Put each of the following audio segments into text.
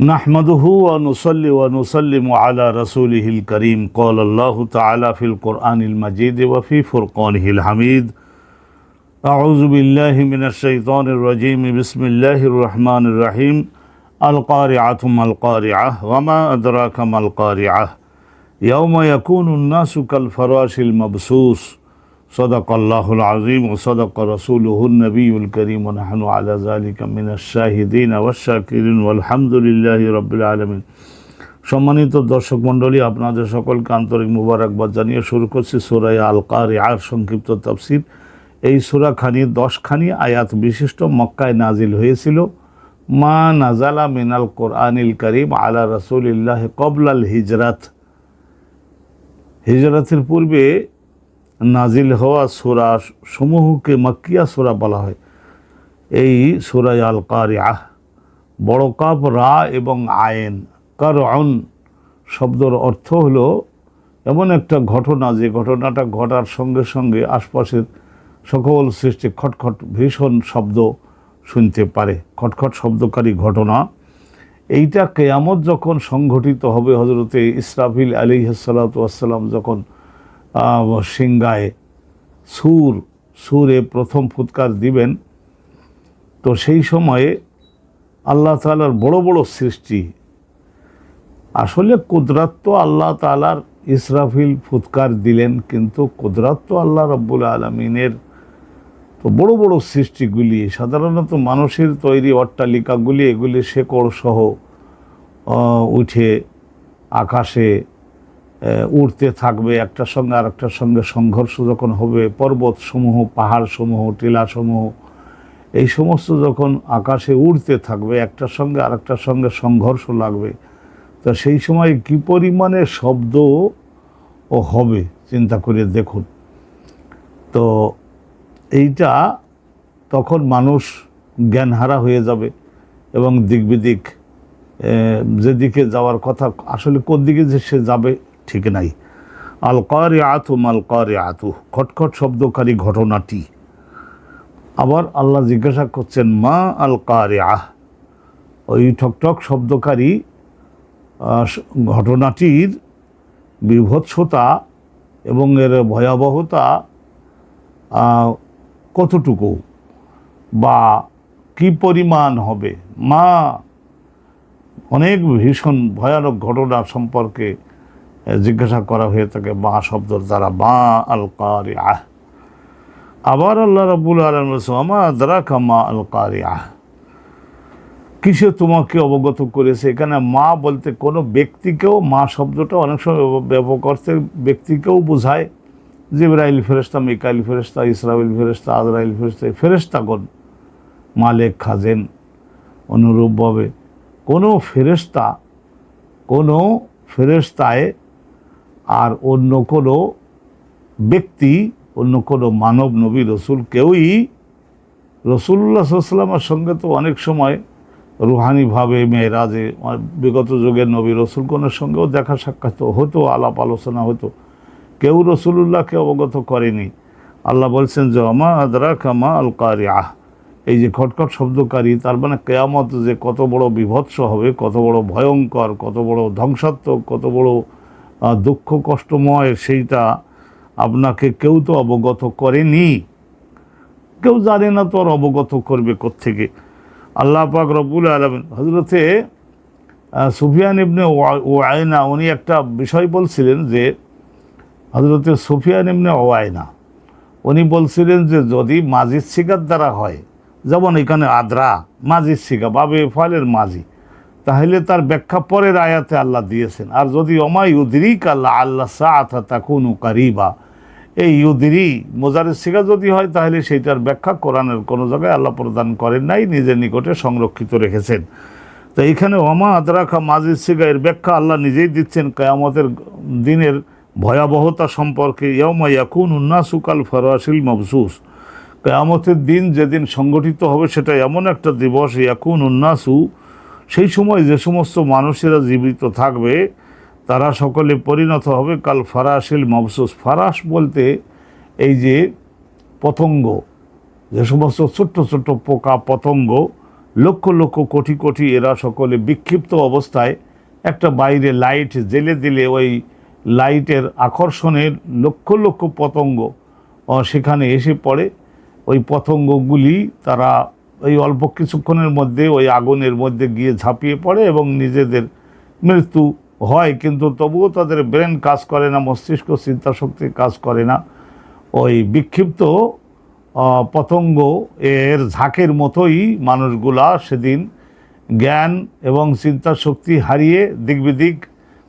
نحمده ونصلي ونسلم على رسوله الكريم. قال الله تعالى في القرآن المجيد وفي فرقانه الحميد. أعوذ بالله من الشيطان الرجيم. بسم الله الرحمن الرحيم. القارعة ما القارعة وما أدراك ما القارعة. يوم يكون الناس كالفراش المبسوس. صدق الله العظيم وصدق رسوله النبي الكريم ونحن على ذلك من الشاهدين والشاكرين والحمد لله رب العالمين সম্মানিত দর্শক মণ্ডলী আপনাদের সকলকে আন্তরিক মুবারকবাদ জানিয়ে শুরু করছি সুরাই আল কারিয়ার সংক্ষিপ্ত তফসির এই সুরাখানি দশখানি আয়াত বিশিষ্ট মক্কায় নাজিল হয়েছিল মা নাজালা মিনাল কোরআনিল করিম আলা রসুলিল্লাহ কবলাল হিজরাত হিজরাতের পূর্বে নাজিল হওয়া সুরা সমূহকে মাক্কিয়া সুরা বলা হয়। এই সুরাই আল কারিয়াহ বড় কাপ রা এবং আয়েন কার অন শব্দর অর্থ হলো এমন একটা ঘটনা যে ঘটনাটা ঘটার সঙ্গে সঙ্গে আশপাশের সকল সৃষ্টি খটখট ভীষণ শব্দ শুনতে পারে খটখট শব্দকারী ঘটনা। এইটা কেয়ামত যখন সংঘটিত হবে হজরতে ইসরাফিল আলী সালাতাম যখন আহ, সিংগায় সুর, সুরে প্রথম ফুৎকার দিবেন। তো সেই সময়ে আল্লাহ তালার বড় বড় সৃষ্টি। আসলে কুদরাত তো আল্লাহ তালার ইসরাফিল ফুৎকার দিলেন, কিন্তু কুদরাত তো আল্লাহ রব্বুল আলমিনের তো বড় বড় সৃষ্টিগুলি, সাধারণত মানুষের তৈরি অট্টালিকাগুলি, এগুলি শেকড় সহ উঠে আকাশে উড়তে থাকবে, একটার সঙ্গে আরেকটার সঙ্গে সংঘর্ষ যখন হবে, পর্বতসমূহ, পাহাড়সমূহ, টিলাসমূহ, এই সমস্ত যখন আকাশে উড়তে থাকবে, একটার সঙ্গে আরেকটার সঙ্গে সংঘর্ষ লাগবে, তো সেই সময় কী পরিমাণে শব্দ ও হবে, চিন্তা করে দেখুন। তো এইটা তখন মানুষ জ্ঞানহারা হয়ে যাবে এবং দিক বিদিক যেদিকে যাওয়ার কথা, আসলে কোন দিকে যে সে যাবে ঠিক নাই। আল কারে আতু মাল কারে আতু খটখট শব্দকারী ঘটনাটি। আবার আল্লাহ জিজ্ঞাসা করছেন, মা আল কারে আহ ওই ঠকঠক শব্দকারী ঘটনাটির বিভৎসতা এবং এর ভয়াবহতা কতটুকু বা কি পরিমাণ হবে? মা, অনেক ভীষণ ভয়ানক ঘটনা সম্পর্কে জিজ্ঞাসা করা হয়ে থাকে মা শব্দর দ্বারা মা আল কারি আবার আল্লাহ রাবুল আলম আমা দ্বারা কামা আল কারি কিসে তোমাকে অবগত করেছে? এখানে মা বলতে কোনো ব্যক্তিকেও, মা শব্দটা অনেক সময় ব্যবহার করতে ব্যক্তিকেও বোঝায়। জিবরাইল ফেরেস্তা মিকাইল ফেরেস্তা ইসরাইল ফেরেস্তা আজরাইল ফেরেস্তা ফেরেস্তাগণ মালেক, খাজেন, অনুরূপভাবে কোনো ফেরেস্তা কোনো ফেরেস্তায় আর অন্য কোনো ব্যক্তি, অন্য কোনো মানব নবী, রসুল কেউই রসুল্লাহ সাল্লামের সঙ্গে তো অনেক সময় রুহানিভাবে মেয়েরাজে বিগত যুগের নবী রসুল রসুলগণের সঙ্গেও দেখা সাক্ষাৎ হতো, আলাপ আলোচনা হতো। কেউ রসুলুল্লাহকে অবগত করেনি। আল্লাহ বলছেন যে আমা আদরা কামা আল কারিয়াহ এই যে খটখট শব্দকারী, তার মানে কেয়ামত যে কত বড় বিভৎস হবে, কত বড় ভয়ঙ্কর, কত বড় ধ্বংসাত্মক, কত বড় দুঃখ কষ্টময় সেইটা আপনাকে কেউ তো অবগত করেনি। কেউ জানে না তো আর অবগত করবে কোত্থেকে। আল্লাহ পাক রব্বুল আলমিন হজরতে সুফিয়ান ইবনে ওয়া- ওয়াইনা উনি একটা বিষয় বলছিলেন যে হজরতে সুফিয়ান ইবনে ওয়াইনা, উনি বলছিলেন যে যদি মাজিদ শিকার দ্বারা হয়, যেমন এখানে আদ্রা, মাজিদ শিকা বাবে ফলের মাঝি তাহলে তার ব্যাখ্যা পরের আয়াতে আল্লাহ দিয়েছেন, আর যদি অমাই উদ্রিক আল্লাহ আল্লাহ সাথা তাকুনু কারিবা। এই ইউদিরি মোজারের শিকা যদি হয়, তাহলে সেইটার ব্যাখ্যা কোরআনের কোনো জায়গায় আল্লাহ প্রদান করেন নাই, নিজের নিকটে সংরক্ষিত রেখেছেন। তো এইখানে অমা আদরাখা মাজির শিকা এর ব্যাখ্যা আল্লাহ নিজেই দিচ্ছেন, কেয়ামতের দিনের ভয়াবহতা সম্পর্কে ইয়মা ইয়াকুন উন্নাসুকাল ফরাসিল মবসুস। কেয়ামতের দিন যেদিন সংগঠিত হবে, সেটা এমন একটা দিবস, ইয়াকুন উন্নাসু সেই সময় যে সমস্ত মানুষেরা জীবিত থাকবে, তারা সকলে পরিণত হবে কাল ফারাসিল মবসুস ফারাস বলতে এই যে পতঙ্গ, যে সমস্ত ছোট্ট ছোট্ট পোকা পতঙ্গ, লক্ষ লক্ষ কোটি কোটি এরা সকলে বিক্ষিপ্ত অবস্থায় একটা বাইরে লাইট জেলে দিলে ওই লাইটের আকর্ষণের লক্ষ লক্ষ পতঙ্গ সেখানে এসে পড়ে। ওই পতঙ্গগুলি তারা ওই অল্প কিছুক্ষণের মধ্যে ওই আগুনের মধ্যে গিয়ে ঝাঁপিয়ে পড়ে এবং নিজেদের মৃত্যু হয়। কিন্তু তবুও তাদের ব্রেন কাজ করে না, মস্তিষ্ক চিন্তাশক্তি কাজ করে না। ওই বিক্ষিপ্ত পতঙ্গ এর ঝাঁকের মতোই মানুষগুলা সেদিন জ্ঞান এবং চিন্তা শক্তি হারিয়ে দিক বিদিক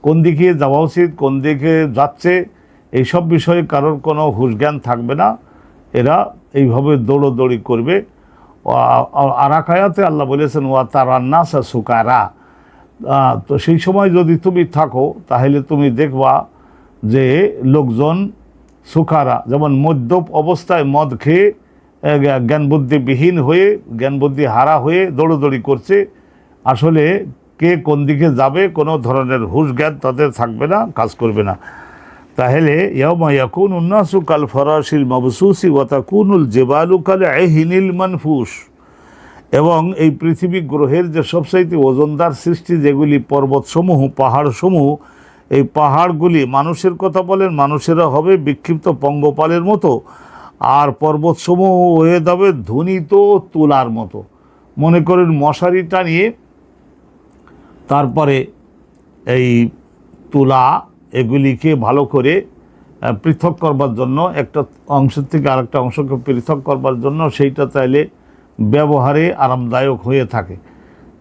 কোন দিকে যাওয়া উচিত, কোন দিকে যাচ্ছে, এইসব বিষয়ে কারোর কোনো হুশ জ্ঞান থাকবে না। এরা এইভাবে দৌড়োদৌড়ি করবে। আর আকায়াতে আল্লাহ বলেছেন, ওয়া তারান্নাসা সুকারা। তো সেই সময় যদি তুমি থাকো, তাহলে তুমি দেখবা যে লোকজন সুখারা যেমন মদ্যপ অবস্থায় মদ খেয়ে জ্ঞান বুদ্ধিবিহীন হয়ে জ্ঞান বুদ্ধি হারা হয়ে দৌড়োদৌড়ি করছে, আসলে কে কোন দিকে যাবে, কোনো ধরনের হুশ জ্ঞান তাদের থাকবে না, কাজ করবে না। তাহলে কাল ফরাশিল মবসুসি ওয়াতাকুনুল জেবালু কাল এহিনিল মানফুস। এবং এই পৃথিবী গ্রহের যে সবচাইতে ওজনদার সৃষ্টি, যেগুলি পর্বতসমূহ, পাহাড়সমূহ, এই পাহাড়গুলি মানুষের কথা বলেন, মানুষেরা হবে বিক্ষিপ্ত পঙ্গপালের মতো, আর পর্বতসমূহ হয়ে যাবে ধ্বনিত তুলার মতো। মনে করেন মশারি টানিয়ে তারপরে এই তুলা এগুলিকে ভালো করে পৃথক করবার জন্য, একটা অংশ থেকে আরেকটা অংশকে পৃথক করবার জন্য সেইটা চাইলে ব্যবহারে আরামদায়ক হয়ে থাকে।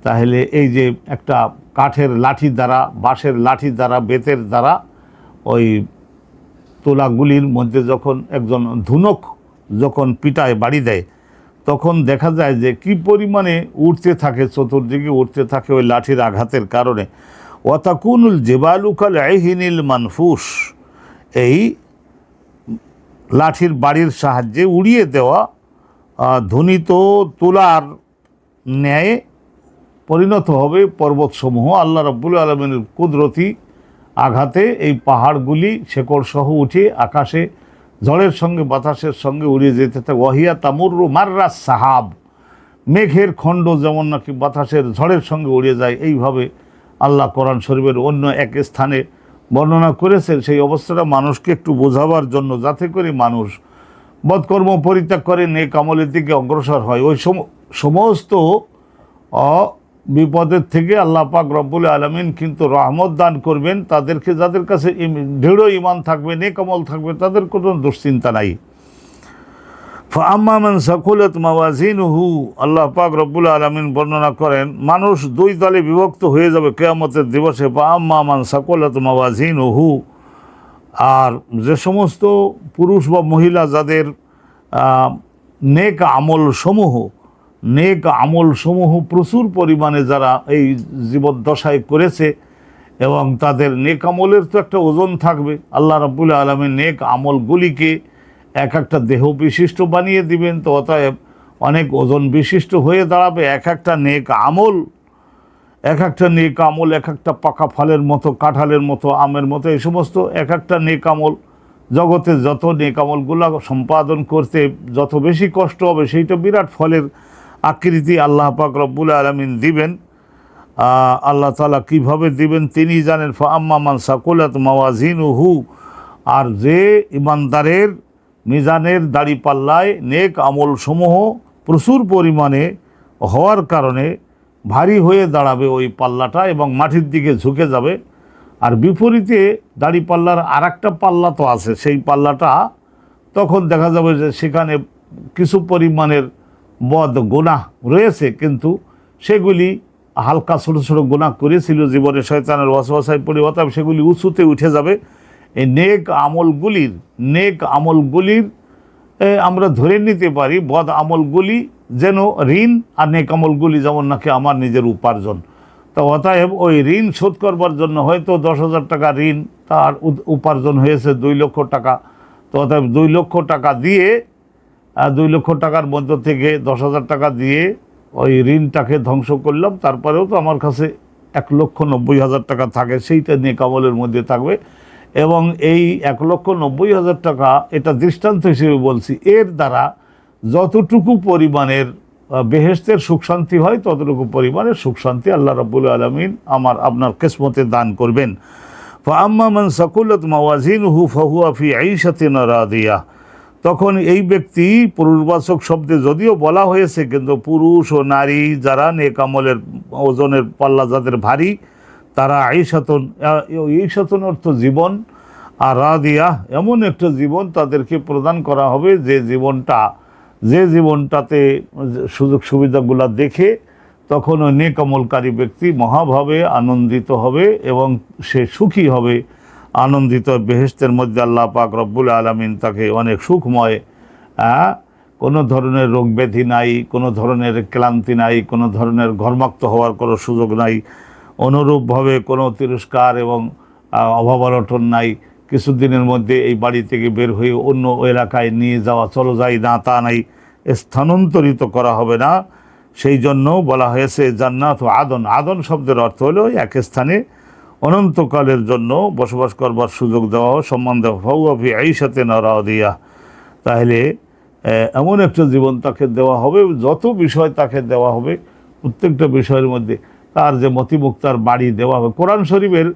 তাহলে এই যে একটা কাঠের লাঠি দ্বারা, বাঁশের লাঠি দ্বারা, বেতের দ্বারা, ওই তোলাগুলির মধ্যে যখন একজন ধুনক যখন পিটায়, বাড়ি দেয়, তখন দেখা যায় যে কি পরিমাণে উঠতে থাকে, চতুর্দিকে উঠতে থাকে ওই লাঠির আঘাতের কারণে। ওয়াতাকুনুল জেবালুকাল আইহিনিল মানফুস। এই লাঠির বাড়ির সাহায্যে উড়িয়ে দেওয়া ধ্বনিত তুলার ন্যায় পরিণত হবে পর্বতসমূহ। আল্লাহ রব্বুল আলমিনের কুদরতি আঘাতে এই পাহাড়গুলি শেকড় সহ উঠে আকাশে ঝড়ের সঙ্গে বাতাসের সঙ্গে উড়িয়ে যেতে থাকে। ওয়াহিয়া তামুরু মাররা সাহাব। মেঘের খণ্ড যেমন নাকি বাতাসের ঝড়ের সঙ্গে উড়িয়ে যায়, এইভাবে আল্লাহ কোরআন শরীফের অন্য এক স্থানে বর্ণনা করেছেন, সেই অবস্থাটা মানুষকে একটু বোঝাবার জন্য যাতে করে মানুষ বদকর্ম পরিত্যাগ করে, নেক আমলের দিকে অগ্রসর হয়। ওই সম- সমস্ত বিপদের থেকে আল্লাহ পাক রব্বুল আলমিন কিন্তু রহমত দান করবেন। তাদেরকে, যাদের কাছে দৃঢ় ইমান থাকবে, নেক আমল থাকবে, তাদের কোনো দুশ্চিন্তা নাই। ফাম্মামান সাকুলত মাওয়াজিন হু আল্লাহ পাক রব্বুল আলমিন বর্ণনা করেন, মানুষ দুই দলে বিভক্ত হয়ে যাবে কেয়ামতের দিবসে ফাম্মামান সাকুলত মাওয়াজিন হু আর যে সমস্ত পুরুষ বা মহিলা যাদের নেক আমল সমূহ, নেক আমল সমূহ প্রচুর পরিমাণে যারা এই জীবদ্দশায় করেছে, এবং তাদের নেক আমলের তো একটা ওজন থাকবে, আল্লাহ রাবুল আলমের নেক আমলগুলিকে এক একটা দেহ বিশিষ্ট বানিয়ে দিবেন, তো অতএব অনেক ওজন বিশিষ্ট হয়ে দাঁড়াবে। এক একটা নেক আমল, এক একটা নেক আমল, এক একটা পাকা ফলের মতো, কাঁঠালের মতো, আমের মতো, এই সমস্ত এক একটা নেক আমল। জগতে যত নেক আমলগুলো সম্পাদন করতে যত বেশি কষ্ট হবে, সেইটা বিরাট ফলের আকৃতি আল্লাহ পাক রব্বুল আলমিন দিবেন। আল্লাহ তালা কীভাবে দিবেন তিনি জানেন ফাম্মামান সাকুলাত মাওয়াজিন হু আর যে ইমানদারের মিজানের দাড়ি পাল্লায় নেক আমল সমূহ প্রচুর পরিমাণে হওয়ার কারণে ভারী হয়ে দাঁড়াবে ওই পাল্লাটা এবং মাটির দিকে ঝুঁকে যাবে। আর বিপরীতে দাড়ি পাল্লার আর একটা পাল্লা তো আছে, সেই পাল্লাটা তখন দেখা যাবে যে সেখানে কিছু পরিমাণের বদ গোনা রয়েছে, কিন্তু সেগুলি হালকা ছোটো ছোটো গোনা করেছিল জীবনে শয়তানের ওয়াসওয়াসায় অতএব সেগুলি উঁচুতে উঠে যাবে। এই নেক আমলগুলির নেক আমলগুলির আমরা ধরে নিতে পারি, বদ আমলগুলি যেন ঋণ আর নেক আমলগুলি যেমন নাকি আমার নিজের উপার্জন। তা অতএব ওই ঋণ শোধ করবার জন্য হয়তো দশ হাজার টাকা ঋণ তার উপার্জন হয়েছে দুই লক্ষ টাকা। তো অতএব দুই লক্ষ টাকা দিয়ে দুই লক্ষ টাকার মধ্য থেকে দশ হাজার টাকা দিয়ে ওই ঋণটাকে ধ্বংস করলাম। তারপরেও তো আমার কাছে এক লক্ষ নব্বই হাজার টাকা থাকে, সেইটা নিয়ে কামলের মধ্যে থাকবে। এবং এই এক লক্ষ নব্বই হাজার টাকা এটা দৃষ্টান্ত হিসেবে বলছি। এর দ্বারা যতটুকু পরিমাণের বেহেস্তের সুখ শান্তি হয়, ততটুকু পরিমাণের সুখ শান্তি আল্লাহ রাব্বুল আলমিন আমার, আপনার কেসমতে দান করবেন। আম্মা সাকুলত মাওয়াজিন হু ফাহুয়া ফি আইসাতিন রাদিয়া। তখন এই ব্যক্তি পুরুষবাচক শব্দে যদিও বলা হয়েছে, কিন্তু পুরুষ ও নারী যারা নেকামলের ওজনের পাল্লা যাদের ভারী তারা আইসাতন ঈশাতন অর্থ জীবন, আর রাদিয়া এমন একটা জীবন তাদেরকে প্রদান করা হবে যে জীবনটা, যে জীবনটাতে সুযোগ সুবিধাগুলো দেখে তখন ওই নেকামলকারী ব্যক্তি মহাভাবে আনন্দিত হবে এবং সে সুখী হবে। আনন্দিত বেহেস্তের মধ্যে আল্লাহ পাক রব্বুল আলমিন তাকে অনেক সুখময় কোনো ধরনের রোগ ব্যাধি নাই, কোনো ধরনের ক্লান্তি নাই, কোনো ধরনের ঘর্মাক্ত হওয়ার কোনো সুযোগ নাই। অনুরূপভাবে কোনো তিরস্কার এবং অভাব অনটন নাই। কিছুদিনের মধ্যে এই বাড়ি থেকে বের হয়ে অন্য এলাকায় নিয়ে যাওয়া চলো যাই, না তা নাই, স্থানান্তরিত করা হবে না। সেই জন্য বলা হয়েছে, জান্নাত ও আদন। আদন শব্দের অর্থ হলো এক স্থানে অনন্তকালের জন্য বসবাস করবার সুযোগ দেওয়া, সম্মান দেওয়া। ফাউফি আইসাতে নরা দিয়া তাহলে এমন একটা জীবন তাকে দেওয়া হবে, যত বিষয় তাকে দেওয়া হবে, প্রত্যেকটা বিষয়ের মধ্যে তার যে মতিমুক্তার বাড়ি দেওয়া হবে। কোরআন শরীফের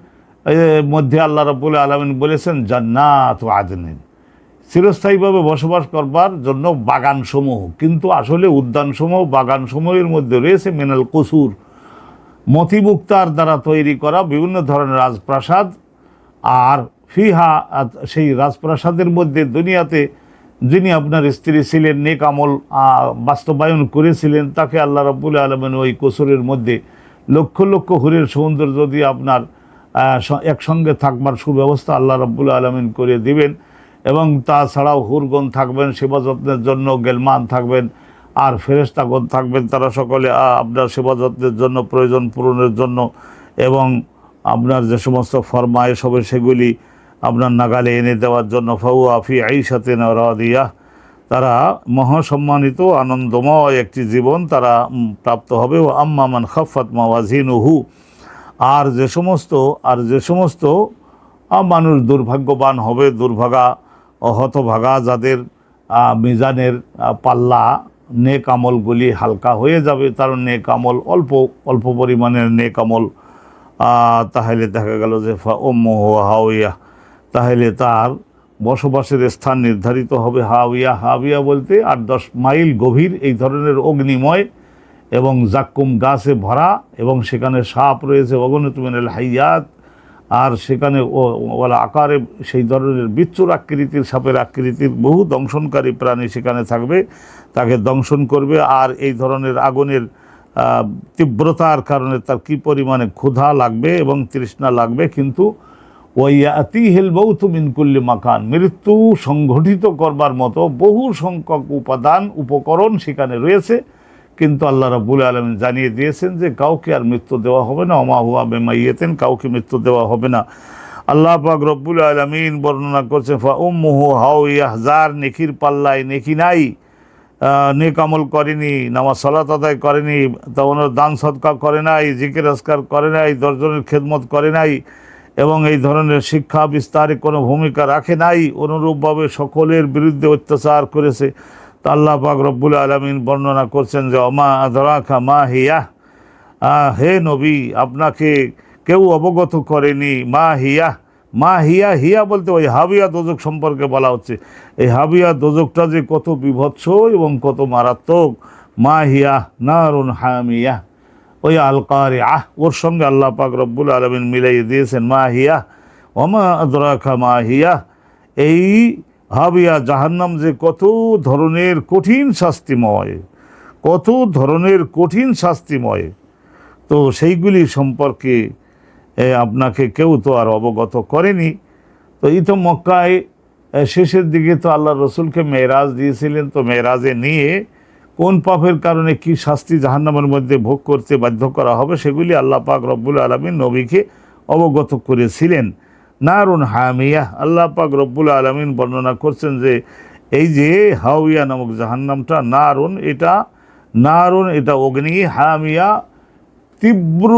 মধ্যে আল্লাহ রব্বুল আলমিন বলেছেন, জান্নাত আদনিন। চিরস্থায়ীভাবে বসবাস করবার জন্য বাগানসমূহ। কিন্তু আসলে উদ্যানসমূহ, বাগানসমূহের মধ্যে রয়েছে মিনাল কসুর। মতিমুক্তার দ্বারা তৈরি করা বিভিন্ন ধরনের রাজপ্রাসাদ। আর ফিহা সেই রাজপ্রাসাদের মধ্যে দুনিয়াতে যিনি আপনার স্ত্রী ছিলেন, নেক আমল বাস্তবায়ন করেছিলেন, তাকে আল্লাহ রাব্বুল আলমেন ওই কসুরের মধ্যে লক্ষ লক্ষ হুরের সৌন্দর্য যদি আপনার একসঙ্গে থাকবার সুব্যবস্থা আল্লাহ রব্বুল আলমিন করে দিবেন এবং তাছাড়াও হুরগণ থাকবেন সেবা যত্নের জন্য গেলমান থাকবেন, আর ফেরেস্তাগণ থাকবেন, তারা সকলে আপনার সেবা যত্নের জন্য, প্রয়োজন পূরণের জন্য এবং আপনার যে সমস্ত ফরমায়েশ হবে সেগুলি আপনার নাগালে এনে দেওয়ার জন্য ফাউ আফি আইসাতে দিয়া তারা মহাসম্মানিত, আনন্দময় একটি জীবন তারা প্রাপ্ত হবে। ও আম্মামান খাফাত মাওয়াজিনুহু। আর যে সমস্ত, আর যে সমস্ত মানুষ দুর্ভাগ্যবান হবে, দুর্ভাগা ও হতভাগা যাদের মিজানের পাল্লা, নেক আমলগুলি হালকা হয়ে যাবে, তার নেক আমল অল্প অল্প পরিমাণের নেক আমল তাহলে দেখা গেল যে ওম্মহ হাওয়া, তাহলে তার বসবাসের স্থান নির্ধারিত হবে হাওয়া। হাওয়া বলতে আট দশ মাইল গভীর এই ধরনের অগ্নিময় এবং জাক্কুম গাছে ভরা এবং সেখানে সাপ রয়েছে অগণিত মিনাল হাইয়াত। আর সেখানে ওলা আকারে সেই ধরনের বিচ্ছুর আকৃতির, সাপের আকৃতির বহু দংশনকারী প্রাণী সেখানে থাকবে, তাকে দংশন করবে। আর এই ধরনের আগুনের তীব্রতার কারণে তার কি পরিমাণে ক্ষুধা লাগবে এবং তৃষ্ণা লাগবে, কিন্তু ওয়াতি হেলবৌথ মিনকুল্লি মাকান। মৃত্যু সংঘটিত করবার মতো বহু সংখ্যক উপাদান, উপকরণ সেখানে রয়েছে। কিন্তু আল্লাহ রাবুল আলমিন জানিয়ে দিয়েছেন যে, কাউকে আর মৃত্যু দেওয়া হবে না। অমা হুয়া বেমাইয়েতেন, কাউকে মৃত্যু দেওয়া হবে না। আল্লাহ পাক রব্বুল আলমিন বর্ণনা করছেন, ফা উম্মুহু হাউ ইয়াহজার, নেকির পাল্লায় নেকি নাই। নেক আমল করেনি, নামাজ সালাত আদায় করেনি, তা ওনার দান সৎকা করে নাই, জিকির আসকার করে নাই, দশজনের খেদমত করে নাই। এবং এই ধরনের শিক্ষা বিস্তারে কোনো ভূমিকা রাখে নাই, অনুরূপভাবে সকলের বিরুদ্ধে অত্যাচার করেছে। তা আল্লাহ পাক রব্বুল আলমিন বর্ণনা করছেন যে অমা আদরাখা মা হিয়া? হে নবী, আপনাকে কেউ অবগত করেনি। মা হিয়া? মা হিয়া? হিয়া বলতে ওই হাবিয়া দোজক সম্পর্কে বলা হচ্ছে। এই হাবিয়া দোজকটা যে কত বিভৎস এবং কত মারাত্মক। মা হিয়া, নারুন হামিয়া। ওই আলকারে আহ ওর সঙ্গে আল্লাহ পাক রব্বুল আলমিন মিলাইয়ে দিয়েছেন মা হিয়া ওমা আদরাখা মা এই হাবিয়া জাহান্নাম যে কত ধরনের কঠিন শাস্তিময়, কত ধরনের কঠিন শাস্তিময়। তো সেইগুলি সম্পর্কে আপনাকে কেউ তো আর অবগত করেনি। তো এই তো মক্কায় শেষের দিকে তো আল্লাহ রসুলকে মেয়েরাজ দিয়েছিলেন, তো মেয়েরাজে নিয়ে কোন পাপের কারণে কি শাস্তি জাহান্নামের মধ্যে ভোগ করতে বাধ্য করা হবে সেগুলি আল্লাহ পাক রব্বুল আলমিন নবীকে অবগত করেছিলেন। নারুন হামিয়া। আল্লাহ পাক রব্বুল আলমিন বর্ণনা করছেন যে এই যে হাউইয়া নামক জাহান্নামটা নারুন এটা নারুন এটা অগ্নি হামিয়া তীব্র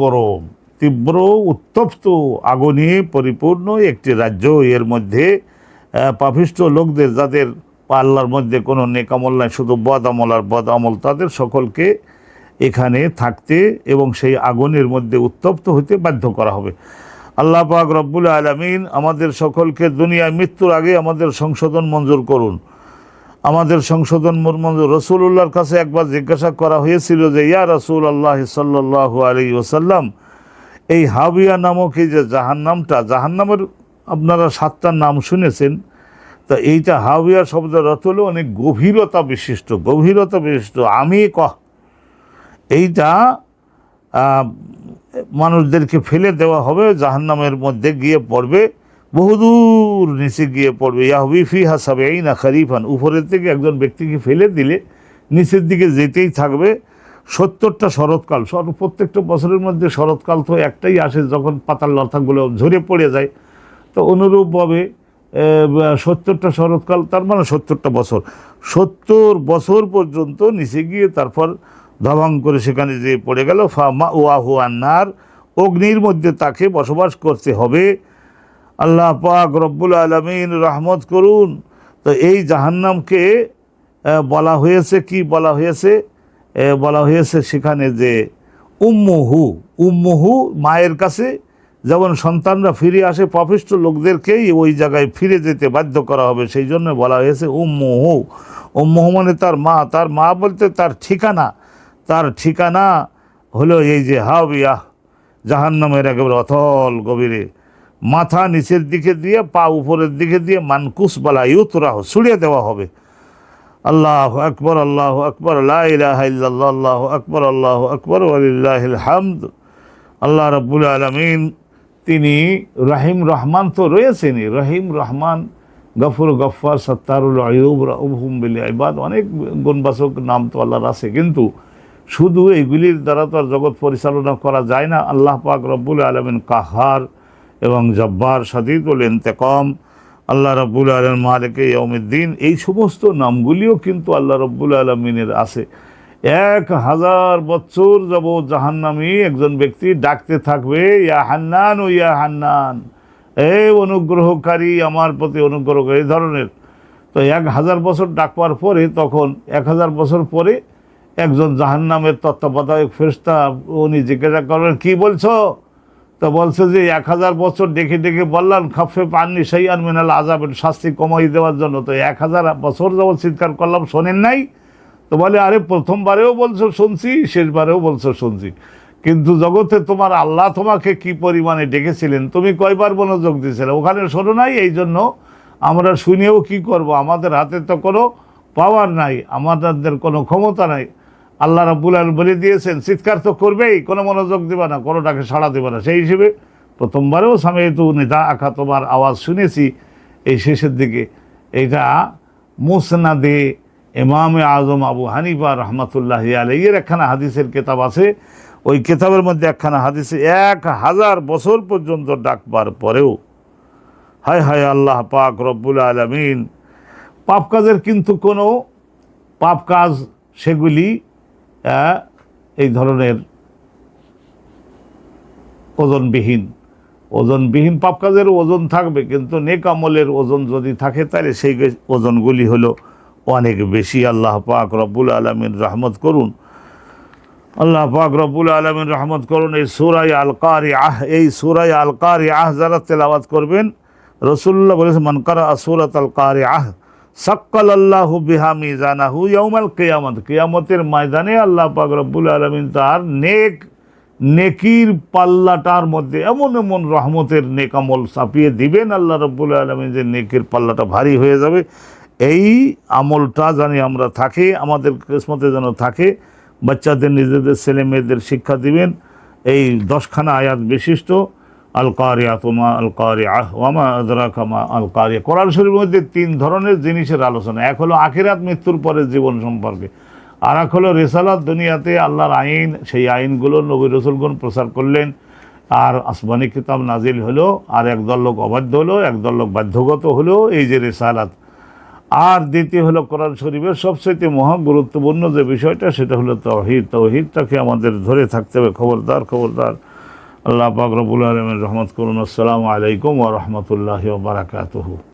গরম তীব্র উত্তপ্ত আগুনে পরিপূর্ণ একটি রাজ্য। এর মধ্যে আহ, পাপিষ্ঠ লোকদের যাদের আল্লাহর মধ্যে কোনো নেকামল নাই, শুধু বদ আমল আর বদ আমল তাদের সকলকে এখানে থাকতে এবং সেই আগুনের মধ্যে উত্তপ্ত হতে বাধ্য করা হবে। আল্লাহ পাক রব্বুল আলমিন আমাদের সকলকে দুনিয়ায় মৃত্যুর আগে আমাদের সংশোধন মঞ্জুর করুন। আমাদের সংশোধন মঞ্জুর রসুল্লাহর কাছে একবার জিজ্ঞাসা করা হয়েছিল যে, ইয়া রসুল আল্লাহ সাল্লাহ আলী ওসাল্লাম এই হাবিয়া নামক এই যে জাহান্নামটা, জাহান্নামের আপনারা সাতটা নাম শুনেছেন তা এইটা হাবিয়া শব্দের অর্থ হলো অনেক গভীরতা বিশিষ্ট গভীরতা বিশিষ্ট। আমি কহ এইটা মানুষদেরকে ফেলে দেওয়া হবে, জাহান্নামের মধ্যে গিয়ে পড়বে, বহুদূর নিচে গিয়ে পড়বে। ইয়াহবি ফি হাসাবে এই না খারিফান উপরের থেকে একজন ব্যক্তিকে ফেলে দিলে নিচের দিকে যেতেই থাকবে। সত্তরটা শরৎকাল, সর, প্রত্যেকটা বছরের মধ্যে শরৎকাল তো একটাই আসে যখন পাতার লতাগুলো ঝরে পড়ে যায়। তো অনুরূপভাবে সত্তরটা শরৎকাল, তার মানে সত্তরটা বছর। সত্তর বছর পর্যন্ত নিচে গিয়ে তারপর ধবাং করে সেখানে যে পড়ে গেল। ফামা ওয়াহু আন্নার অগ্নির মধ্যে তাকে বসবাস করতে হবে। আল্লাহ পাক রব্বুল আলমিন রহমত করুন। তো এই জাহান্নামকে বলা হয়েছে, কি বলা হয়েছে? বলা হয়েছে সেখানে যে উম্মুহু উম্মুহু মায়ের কাছে যেমন সন্তানরা ফিরে আসে পাপিষ্ট লোকদেরকেই ওই জায়গায় ফিরে যেতে বাধ্য করা হবে। সেই জন্য বলা হয়েছে উম্মুহু উম্মুহু মানে তার মা। তার মা বলতে তার ঠিকানা। তার ঠিকানা হলো এই যে হাবিয়া জাহান্নামের একেবারে অথল গভীরে। মাথা নিচের দিকে দিয়ে, পা উপরের দিকে দিয়ে, মানকুস বলা ইউতরাহ ছুড়িয়ে দেওয়া হবে। আল্লাহ আকবর আল্লাহ আকবর আল্লাহ আকবর আল্লাহ আকবর আলিল্লাহিল হামদ। আল্লাহ রব্বুল আলমিন তিনি রহিম রহমান তো রয়েছেনই। রহিম রহমান, গফুর গফার সত্তারুল আয়ুব রহুম বিল ইবাদ, অনেক গুণবাচক নাম তো আল্লাহর আছে। কিন্তু শুধু এইগুলির দ্বারা তো আর জগৎ পরিচালনা করা যায় না। আল্লাহ পাক রব্বুল আলমিন কাহার এবং জব্বার সাদিদুল ইন্তেকম, আল্লাহ রব্বুল আলম মালিক ইয়মিদ্দিন এই সমস্ত নামগুলিও কিন্তু আল্লাহ রব্বুল আলমিনের আছে। এক হাজার বছর যাব জাহান্নামি একজন ব্যক্তি ডাকতে থাকবে, ইয়া হান্নান ও ইয়া হান্নান, এ অনুগ্রহকারী আমার প্রতি অনুগ্রহকারী এই ধরনের। তো এক হাজার বছর ডাকবার পরে তখন, এক হাজার বছর পরে একজন জাহান্নামের তত্ত্বাবধায়ক ফেরস্তা উনি জিজ্ঞাসা করবেন কি বলছো? তো বলছে যে, এক হাজার বছর ডেকে ডেকে বললাম খাফে পাননি সেই আর মিনাল আজাবের শাস্তি কমাই দেওয়ার জন্য। তো এক হাজার বছর যখন চিৎকার করলাম, শোনেন নাই? তো বলে, আরে, প্রথমবারেও বলছো শুনছি, শেষবারেও বলছো শুনছি। কিন্তু জগতে তোমার আল্লাহ তোমাকে কি পরিমাণে ডেকেছিলেন? তুমি কয়বার মনোযোগ দিয়েছিলে? ওখানে শোনো নাই, এই জন্য আমরা শুনেও কি করব? আমাদের হাতে তো কোনো পাওয়ার নাই, আমাদের কোনো ক্ষমতা নাই। আল্লাহ রাব্বুল আলম বলে দিয়েছেন, চিৎকার তো করবেই, কোনো মনোযোগ দেবে না, কোনোটাকে সাড়া দেবে না। সেই হিসেবে প্রথমবারেও স্বামী তু নেতা আঁকা তোমার আওয়াজ শুনেছি, এই শেষের দিকে। এইটা মুসনাদে ইমামে আজম আবু হানিফা রহমতুল্লাহ আলাইয়ের একখানা হাদিসের কেতাব আছে। ওই কেতাবের মধ্যে একখানা হাদিসে এক হাজার বছর পর্যন্ত ডাকবার পরেও, হায় হায় আল্লাহ পাক রব্বুল আলমিন, পাপ কাজের কিন্তু কোনো পাপ কাজ সেগুলি এই ধরনের ওজনবিহীন ওজনবিহীন পাপ কাজের ওজন থাকবে, কিন্তু নেক আমলের ওজন যদি থাকে, তাহলে সেই ওজনগুলি হলো অনেক বেশি আল্লাহ পাক রব্বুল আলমিন রহমত করুন। আল্লাহ পাক রব্বুল আলমিন রহমত করুন, এই সুরাই আলকারি আহ এই সুরাই আলকারি আহ যারা তেলাওয়াত করবেন রসুল্লাহ বলেছে মনকারা আসুরাত আলকারি আহ সাক্কাল আল্লাহ বিহা মিজানাহু ইয়াউমাল কেয়ামত। কেয়ামতের ময়দানে আল্লাহ পাক রব্বুল আলমিন তার নেক, নেকির পাল্লাটার মধ্যে এমন এমন রহমতের নেকামল চাপিয়ে দিবেন। আল্লাহ রব্বুল আলমিন যে নেকির পাল্লাটা ভারী হয়ে যাবে এই আমলটা জানি আমরা থাকে, আমাদের কিসমতে যেন থাকে, বাচ্চাদের, নিজেদের ছেলে মেয়েদের শিক্ষা দিবেন। এই দশখানা আয়াত বিশিষ্ট আল কারিয়া তোমা আল কারিয়া ওয়ামা আদরা আল কারিয়া কোরআন শরীফের মধ্যে তিন ধরনের জিনিসের আলোচনা, এক হলো আখেরাত, মৃত্যুর পরে জীবন সম্পর্কে, আর এক হলো রেসালাত দুনিয়াতে আল্লাহর আইন, সেই আইনগুলো নবী রসুলগণ প্রচার করলেন। আর আসমানি কিতাব নাজিল হলো, আর একদল লোক অবাধ্য হলো, একদল লোক বাধ্যগত হলো, এই যে রেসালাত। আর দ্বিতীয় হলো কোরআন শরীফের সবচেয়ে মহা গুরুত্বপূর্ণ যে বিষয়টা, সেটা হলো তহিদ তহিদটাকে আমাদের ধরে থাকতে হবে? খবরদার খবরদার। আল্লাহ পাক রবুল আলমের রহমত করুন। আসসালামু আলাইকুম ও রহমতুল্লাহ বারাকাতহু বারাকাতুহু।